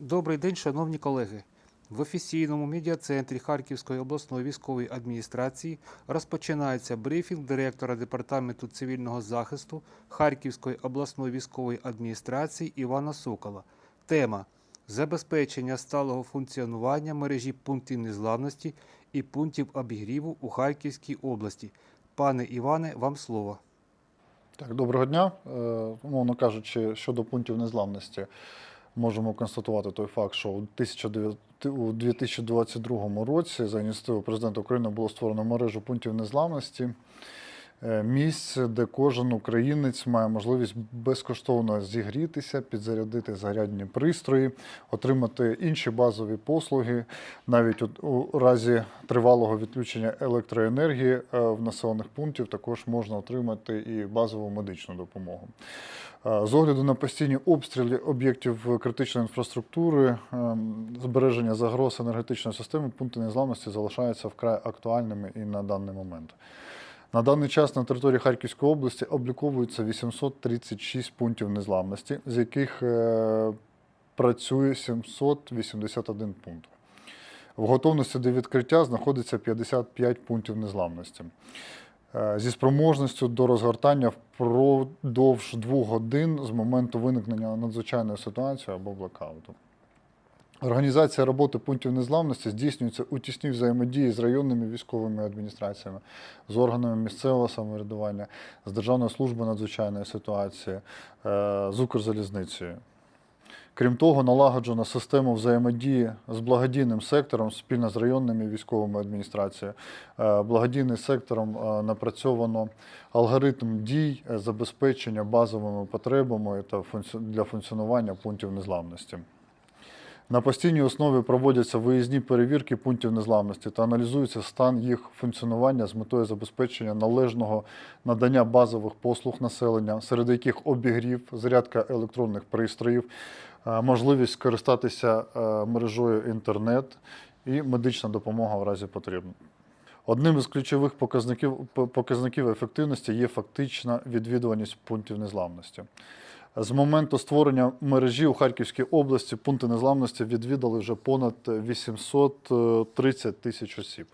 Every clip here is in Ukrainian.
Добрий день, шановні колеги. В офіційному медіа-центрі Харківської обласної військової адміністрації розпочинається брифінг директора департаменту цивільного захисту Харківської обласної військової адміністрації Івана Сокола. Тема забезпечення сталого функціонування мережі пунктів незламності і пунктів обігріву у Харківській області. Пане Іване, вам слово. Так, доброго дня. Е, Умовно кажучи, щодо пунктів незламності, можемо констатувати той факт, що у 1900 у 2022 році за ініціативою президента України було створено мережу пунктів незламності. Е, Місце, де кожен українець має можливість безкоштовно зігрітися, підзарядити зарядні пристрої, отримати інші базові послуги. Навіть у, разі тривалого відключення електроенергії е, в населених пунктів також можна отримати і базову медичну допомогу. Е, З огляду на постійні обстріли об'єктів критичної інфраструктури, збереження загроз енергетичної системи, пункти незламності залишаються вкрай актуальними і на даний момент. На даний час на території Харківської області обліковується 836 пунктів незламності, з яких е, працює 781 пункт. В готовності до відкриття знаходиться 55 пунктів незламності. Е, Зі спроможністю до розгортання впродовж двох годин з моменту виникнення надзвичайної ситуації або блокауту. Організація роботи пунктів незламності здійснюється у тісній взаємодії з районними військовими адміністраціями, з органами місцевого самоврядування, з Державною службою надзвичайної ситуації, е, з Укрзалізницею. Крім того, налагоджено систему взаємодії з благодійним сектором спільно з районними військовими адміністраціями. Е, Благодійним сектором е, напрацьовано алгоритм дій забезпечення базовими потребами та для функціонування пунктів незламності. На постійній основі проводяться виїзні перевірки пунктів незламності та аналізується стан їх функціонування з метою забезпечення належного надання базових послуг населення, серед яких обігрів, зарядка електронних пристроїв, е, можливість скористатися е, мережею інтернет і медична допомога в разі потреби. Одним із ключових показників, показників ефективності є фактична відвідуваність пунктів незламності. З моменту створення мережі у Харківській області пункти незламності відвідали вже понад 830 тисяч осіб.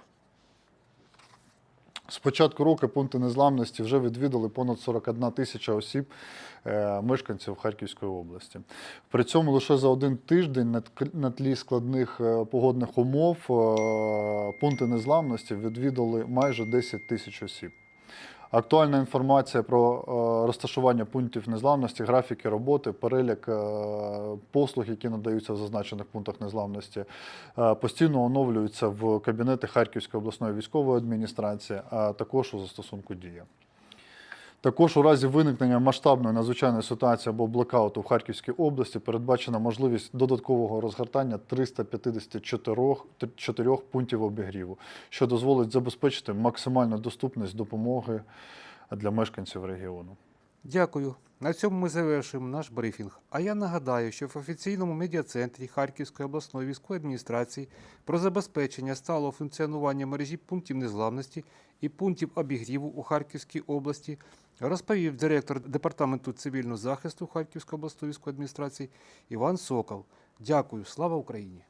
З початку року пункти незламності вже відвідали понад 41 тисяча осіб, е, мешканців Харківської області. При цьому лише за один тиждень на тлі складних е, погодних умов е, пункти незламності відвідали майже 10 тисяч осіб. Актуальна інформація про е, розташування пунктів незламності, графіки роботи, перелік е, послуг, які надаються в зазначених пунктах незламності, е, постійно оновлюються в кабінети Харківської обласної військової адміністрації, а також у застосунку дія. Також у разі виникнення масштабної надзвичайної ситуації або блокауту в Харківській області передбачена можливість додаткового розгортання 354 чотирьох пунктів обігріву, що дозволить забезпечити максимальну доступність допомоги для мешканців регіону. Дякую. На цьому ми завершуємо наш брифінг. А я нагадаю, що в офіційному медіа-центрі Харківської обласної військової адміністрації про забезпечення сталого функціонування мережі пунктів незламності і пунктів обігріву у Харківській області розповів директор департаменту цивільного захисту Харківської обласної військової адміністрації Іван Сокол. Дякую, слава Україні!